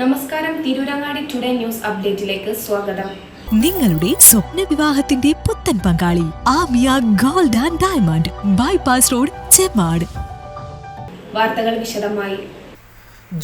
നമസ്കാരം Tirurangadi today news അപ്ഡേറ്റിലേക്ക് സ്വാഗതം. നിങ്ങളുടെ സ്വപ്ന വിവാഹത്തിന്റെ പുത്തൻ പങ്കാളി Amiya gold and diamond bypass road Chemmad. വാർത്തകൾ വിശദമായി.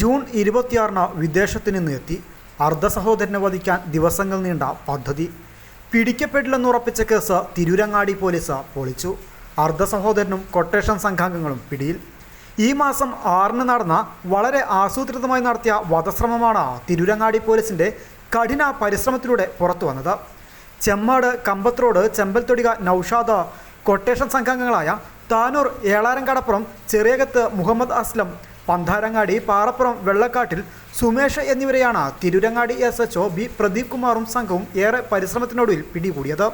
ജൂൺ ഇരുപത്തിയാറിന് വിദേശത്ത് നിന്ന് എത്തി. അർദ്ധ സഹോദരനെ വധിക്കാൻ ദിവസങ്ങൾ നീണ്ട പദ്ധതി. പിടിക്കപ്പെടില്ലെന്നുറപ്പിച്ച കേസ് തിരൂരങ്ങാടി പോലീസ് പൊളിച്ചു. അർദ്ധ സഹോദരനും കൊട്ടേഷൻ സംഘാംഗങ്ങളും പിടിയിൽ. ഈ മാസം ആറിന് നടന്ന വളരെ ആസൂത്രിതമായി നടത്തിയ വധശ്രമമാണ് തിരൂരങ്ങാടി പോലീസിന്റെ കഠിന പരിശ്രമത്തിലൂടെ പുറത്തു വന്നത്. ചെമ്മാട് കമ്പത്രോഡ് ചെമ്പൽത്തൊടിക നൌഷാദ് കൊട്ടേഷൻ സംഘാംഗങ്ങളായ താനൂർ ഏളാരങ്കടപ്പുറം ചെറിയകത്ത് മുഹമ്മദ് അസ്ലം പന്താരങ്ങാടി പാറപ്പുറം വെള്ളക്കാട്ടിൽ സുമേഷ് എന്നിവരെയാണ് Tirurangadi S H O B Pradeep കുമാറും സംഘവും ഏറെ പരിശ്രമത്തിനൊടുവിൽ പിടികൂടിയത്.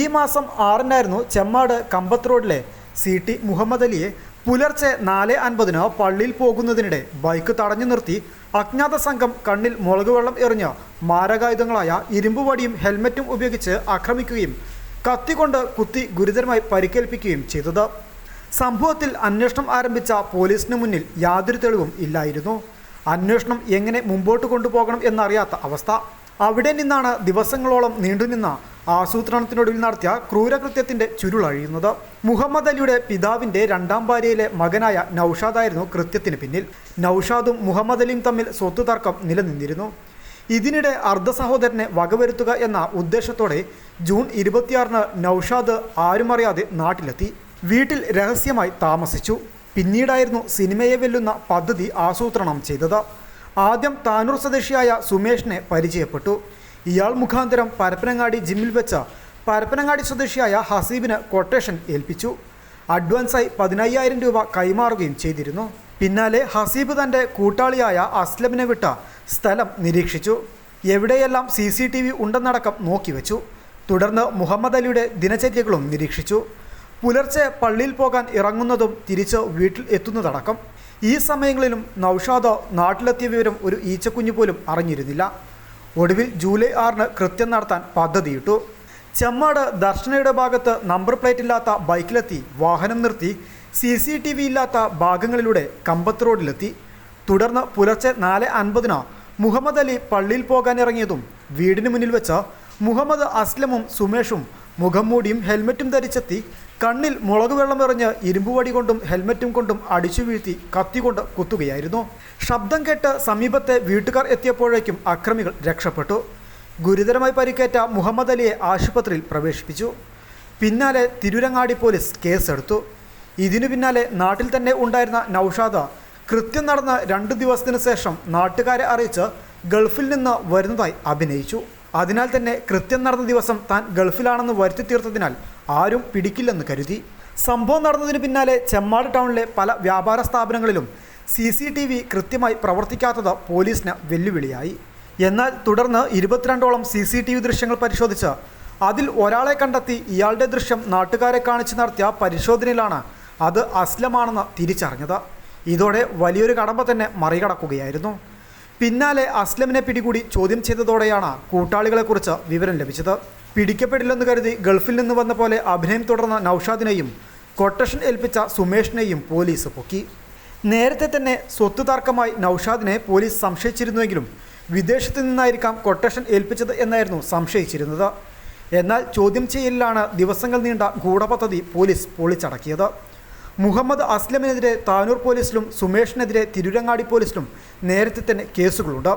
ഈ മാസം ആറിനായിരുന്നു ചെമ്മാട് കമ്പത്ത് റോഡിലെ സി ടി മുഹമ്മദ് അലിയെ പുലർച്ചെ നാല് അൻപതിന് പള്ളിയിൽ പോകുന്നതിനിടെ ബൈക്ക് തടഞ്ഞു നിർത്തി അജ്ഞാത സംഘം കണ്ണിൽ മുളക് വെള്ളം എറിഞ്ഞ് മാരകായുധങ്ങളായ ഇരുമ്പ് വടിയും ഹെൽമറ്റും ഉപയോഗിച്ച് ആക്രമിക്കുകയും കത്തികൊണ്ട് കുത്തി ഗുരുതരമായി പരിക്കേൽപ്പിക്കുകയും ചെയ്തത്. സംഭവത്തിൽ അന്വേഷണം ആരംഭിച്ച പോലീസിന് മുന്നിൽ യാതൊരു തെളിവും ഇല്ലായിരുന്നു. അന്വേഷണം എങ്ങനെ മുമ്പോട്ട് കൊണ്ടുപോകണം എന്നറിയാത്ത അവസ്ഥ. അവിടെ നിന്നാണ് ദിവസങ്ങളോളം നീണ്ടുനിന്ന ആസൂത്രണത്തിനൊടുവിൽ നടത്തിയ ക്രൂരകൃത്യത്തിന്റെ ചുരുളഴിയുന്നത്. മുഹമ്മദ് അലിയുടെ പിതാവിന്റെ രണ്ടാം ഭാര്യയിലെ മകനായ നൌഷാദായിരുന്നു കൃത്യത്തിന് പിന്നിൽ. നൌഷാദും മുഹമ്മദ് അലിയും തമ്മിൽ സ്വത്ത് തർക്കം നിലനിന്നിരുന്നു. ഇതിനിടെ അർദ്ധ സഹോദരനെ വകവരുത്തുക എന്ന ഉദ്ദേശത്തോടെ ജൂൺ ഇരുപത്തിയാറിന് നൌഷാദ് ആരുമറിയാതെ നാട്ടിലെത്തി. വീട്ടിൽ രഹസ്യമായി താമസിച്ചു. പിന്നീടായിരുന്നു സിനിമയെ വെല്ലുന്ന പദ്ധതി ആസൂത്രണം ചെയ്തത്. ആദ്യം താനൂർ സ്വദേശിയായ സുമേഷിനെ പരിചയപ്പെട്ടു. ഇയാൾ മുഖാന്തരം പരപ്പനങ്ങാടി ജിമ്മിൽ വെച്ച പരപ്പനങ്ങാടി സ്വദേശിയായ ഹസീബിന് കൊട്ടേഷൻ ഏൽപ്പിച്ചു. അഡ്വാൻസായി പതിനയ്യായിരം രൂപ കൈമാറുകയും ചെയ്തിരുന്നു. പിന്നാലെ ഹസീബ് തന്റെ കൂട്ടാളിയായ അസ്ലമിനെ വിട്ട സ്ഥലം നിരീക്ഷിച്ചു. എവിടെയെല്ലാം സി സി ടി വി ഉണ്ടെന്നടക്കം നോക്കിവെച്ചു തുടർന്ന് മുഹമ്മദ് അലിയുടെ ദിനചര്യകളും നിരീക്ഷിച്ചു. പുലർച്ചെ പള്ളിയിൽ പോകാൻ ഇറങ്ങുന്നതും തിരിച്ച് വീട്ടിൽ എത്തുന്നതടക്കം. ഈ സമയങ്ങളിലും നൌഷാദോ നാട്ടിലെത്തിയ വിവരം ഒരു ഈച്ചക്കുഞ്ഞു പോലും അറിഞ്ഞിരുന്നില്ല. ഒടുവിൽ ജൂലൈ ആറിന് കൃത്യം നടത്താൻ പദ്ധതിയിട്ടു. ചെമ്മാട് ദർശനയുടെ ഭാഗത്ത് നമ്പർ പ്ലേറ്റ് ഇല്ലാത്ത ബൈക്കിലെത്തി വാഹനം നിർത്തി സി സി ടി വി ഇല്ലാത്ത ഭാഗങ്ങളിലൂടെ കമ്പത്ത് റോഡിലെത്തി. തുടർന്ന് പുലർച്ചെ നാല് അൻപതിന് മുഹമ്മദ് അലി പള്ളിയിൽ പോകാനിറങ്ങിയതും വീടിന് മുന്നിൽ വെച്ച് മുഹമ്മദ് അസ്ലമും സുമേഷും മുഖം മൂടിയും ഹെൽമെറ്റും ധരിച്ചെത്തി കണ്ണിൽ മുളക് വെള്ളം എറിഞ്ഞ് ഇരുമ്പുവടി കൊണ്ടും ഹെൽമെറ്റും കൊണ്ടും അടിച്ചു വീഴ്ത്തി കത്തികൊണ്ട് കുത്തുകയായിരുന്നു. ശബ്ദം കേട്ട് സമീപത്തെ വീട്ടുകാർ എത്തിയപ്പോഴേക്കും അക്രമികൾ രക്ഷപ്പെട്ടു. ഗുരുതരമായി പരിക്കേറ്റ മുഹമ്മദ് അലിയെ ആശുപത്രിയിൽ പ്രവേശിപ്പിച്ചു. പിന്നാലെ തിരുരങ്ങാടി പോലീസ് കേസെടുത്തു. ഇതിനു പിന്നാലെ നാട്ടിൽ തന്നെ ഉണ്ടായിരുന്ന നൌഷാദ കൃത്യം നടന്ന രണ്ട് ദിവസത്തിനു ശേഷം നാട്ടുകാരെ അറിയിച്ച് ഗൾഫിൽ നിന്ന് വരുന്നതായി അഭിനയിച്ചു. അതിനാൽ തന്നെ കൃത്യം നടന്ന ദിവസം താൻ ഗൾഫിലാണെന്ന് വരുത്തി തീർത്തതിനാൽ ആരും പിടിക്കില്ലെന്ന് കരുതി. സംഭവം നടന്നതിന് പിന്നാലെ ചെമ്മാട് ടൗണിലെ പല വ്യാപാര സ്ഥാപനങ്ങളിലും സി സി ടി വി കൃത്യമായി പ്രവർത്തിക്കാത്തത് പോലീസിന് വെല്ലുവിളിയായി. എന്നാൽ തുടർന്ന് ഇരുപത്തിരണ്ടോളം സി സി ടി വി ദൃശ്യങ്ങൾ പരിശോധിച്ച് അതിൽ ഒരാളെ കണ്ടെത്തി ഇയാളുടെ ദൃശ്യം നാട്ടുകാരെ കാണിച്ച് നടത്തിയ പരിശോധനയിലാണ് അത് അസ്ലമാണെന്ന് തിരിച്ചറിഞ്ഞത്. ഇതോടെ വലിയൊരു കടമ്പ തന്നെ മറികടക്കുകയായിരുന്നു. പിന്നാലെ അസ്ലമിനെ പിടികൂടി ചോദ്യം ചെയ്തതോടെയാണ് കൂട്ടാളികളെക്കുറിച്ച് വിവരം ലഭിച്ചത്. പിടിക്കപ്പെടില്ലെന്ന് കരുതി ഗൾഫിൽ നിന്ന് വന്ന പോലെ അഭിനയം തുടർന്ന നൌഷാദിനെയും കൊട്ടേഷൻ ഏൽപ്പിച്ച സുമേഷിനെയും പോലീസ് പൊക്കി. നേരത്തെ തന്നെ സ്വത്ത് തർക്കമായി നൌഷാദിനെ പോലീസ് സംശയിച്ചിരുന്നുവെങ്കിലും വിദേശത്തു നിന്നായിരിക്കാം കൊട്ടേഷൻ ഏൽപ്പിച്ചത് എന്നായിരുന്നു സംശയിച്ചിരുന്നത്. എന്നാൽ ചോദ്യം ചെയ്യലിലാണ് ദിവസങ്ങൾ നീണ്ട ഗൂഢപദ്ധതി പോലീസ് പൊളിച്ചടക്കിയത്. മുഹമ്മദ് അസ്ലമിനെതിരെ താനൂർ പോലീസിലും സുമേഷിനെതിരെ തിരുരങ്ങാടി പോലീസിലും നേരത്തെ തന്നെ കേസുകളുണ്ട്.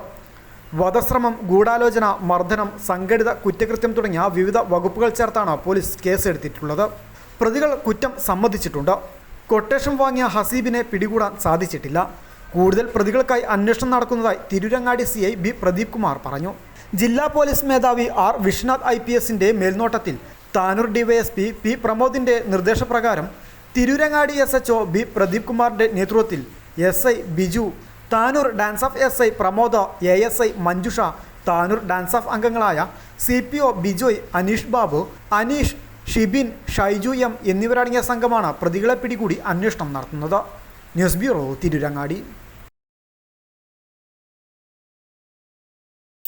വധശ്രമം ഗൂഢാലോചന മർദ്ദനം സംഘടിത കുറ്റകൃത്യം തുടങ്ങിയ വിവിധ വകുപ്പുകൾ ചേർത്താണ് പോലീസ് കേസെടുത്തിട്ടുള്ളത്. പ്രതികൾ കുറ്റം സമ്മതിച്ചിട്ടുണ്ട്. കൊട്ടേഷൻ വാങ്ങിയ ഹസീബിനെ പിടികൂടാൻ സാധിച്ചിട്ടില്ല. കൂടുതൽ പ്രതികൾക്കായി അന്വേഷണം നടക്കുന്നതായി Tirurangadi C I B Pradeep Kumar പറഞ്ഞു. ജില്ലാ പോലീസ് മേധാവി ആർ വിശ്വനാഥ് ഐ പി എസിന്റെ മേൽനോട്ടത്തിൽ താനൂർ ഡിവൈഎസ്പി പി പ്രമോദിന്റെ നിർദ്ദേശപ്രകാരം Tirurangadi S H O B Pradeep കുമാറിന്റെ നേതൃത്വത്തിൽ S I Biju Tanur DANSAF S I Pramoda A S I Manjusha Tanur DANSAF അംഗങ്ങളായ C P O Bijoy Aneesh Babu Aneesh Shibin Shaiju M എന്നിവരടങ്ങിയ സംഘമാണ് പ്രതികളെ പിടികൂടി അന്വേഷണം നടത്തുന്നത്. News bureau Tirurangadi.